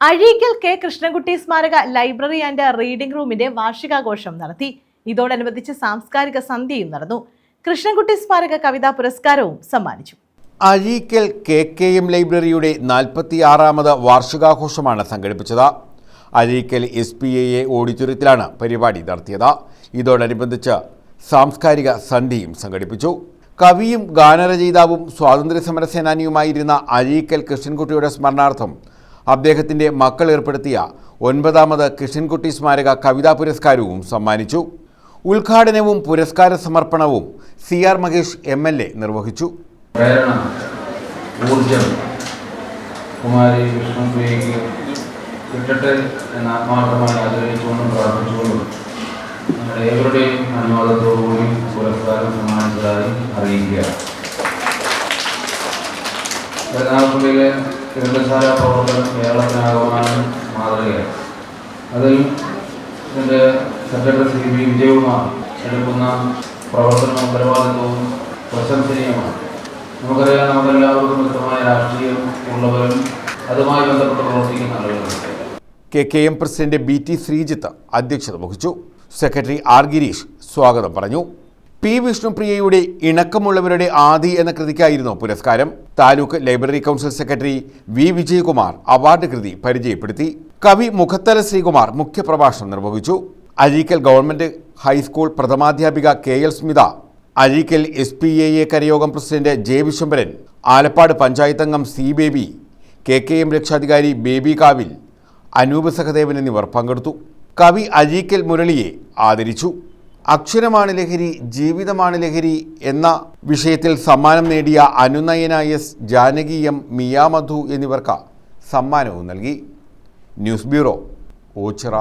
Azhikkal K. Krishnankutty സ്മാരക library and reading റൂമിന്റെ വാർഷികാഘോഷം നടത്തി. ഇതോടനുബന്ധിച്ച് സാംസ്കാരിക സന്ധ്യയും നടന്നു. കൃഷ്ണൻകുട്ടി സ്മാരക കവിതാ പുരസ്കാരവും സമ്മാനിച്ചു. അഴീക്കൽ കെ. കെ. എം ലൈബ്രറിയുടെ നാൽപ്പത്തിയാറാമത് വാർഷികാഘോഷമാണ് സംഘടിപ്പിച്ചത്. അഴീക്കൽ എസ് പി എ ഓഡിറ്റോറിയത്തിലാണ് പരിപാടി നടത്തിയത്. ഇതോടനുബന്ധിച്ച് സാംസ്കാരിക സന്ധ്യയും സംഘടിപ്പിച്ചു. കവിയും ഗാനരചയിതാവും സ്വാതന്ത്ര്യ സമര സേനാനിയുമായിരുന്ന അഴീക്കൽ കൃഷ്ണൻകുട്ടിയുടെ സ്മരണാർത്ഥം അദ്ദേഹത്തിന്റെ മക്കൾ ഏർപ്പെടുത്തിയ ഒൻപതാമത് കൃഷ്ണൻകുട്ടി സ്മാരക കവിതാ പുരസ്കാരവും സമ്മാനിച്ചു. ഉദ്ഘാടനവും പുരസ്കാര സമർപ്പണവും C R Mahesh M L A നിർവഹിച്ചു. പ്രേരണ അറിയിക്കുക എറണാകുളത്തിലെ ഗ്രന്ഥശാല പ്രവർത്തനം കേരളത്തിനാകമാനം മാതൃകയാണ്. അതിൽ ഇതിന്റെ സെക്രട്ടറി സി വി വിജയകുമാർ എടുക്കുന്ന പ്രവർത്തനവും ഉത്തരവാദിത്വവും പ്രശംസനീയമാണ്. നമുക്കറിയാം നമുക്കെല്ലാവർക്കും വ്യക്തമായ രാഷ്ട്രീയം ഉള്ളവരും അതുമായി ബന്ധപ്പെട്ട് പ്രവർത്തിക്കുന്ന ആളുകളുണ്ട് K K M president B T Sreejith അധ്യക്ഷത വഹിച്ചു. സെക്രട്ടറി ആർ ഗിരീഷ് സ്വാഗതം പറഞ്ഞു. പി. വിഷ്ണുപ്രിയയുടെ ഇണക്കമുള്ളവരുടെ ആദി എന്ന കൃതിക്കായിരുന്നു പുരസ്കാരം. Taluk library council secretary V. Vijayakumar award കൃതി പരിചയപ്പെടുത്തി. കവി മുഖത്തല ശ്രീകുമാർ മുഖ്യപ്രഭാഷണം നിർവഹിച്ചു. Azhikkal government high school പ്രഥമാധ്യാപിക K. L. Smitha Azhikkal S. P. A. A കരയോഗം president J. Vishwambharan Alappad panchayat അംഗം C. Baby K. K. M രക്ഷാധികാരി ബേബി കാവിൽ അനൂപ് സഹദേവൻ എന്നിവർ പങ്കെടുത്തു. കവി അഴീക്കൽ മുരളിയെ ആദരിച്ചു. അക്ഷരമാണ് ലഹരി ജീവിതമാണ് ലഹരി എന്ന വിഷയത്തിൽ സമ്മാനം നേടിയ അനുനയന എസ് ജാനകി എം മിയാമധു എന്നിവർക്ക് സമ്മാനവും നൽകി. News bureau Ochira.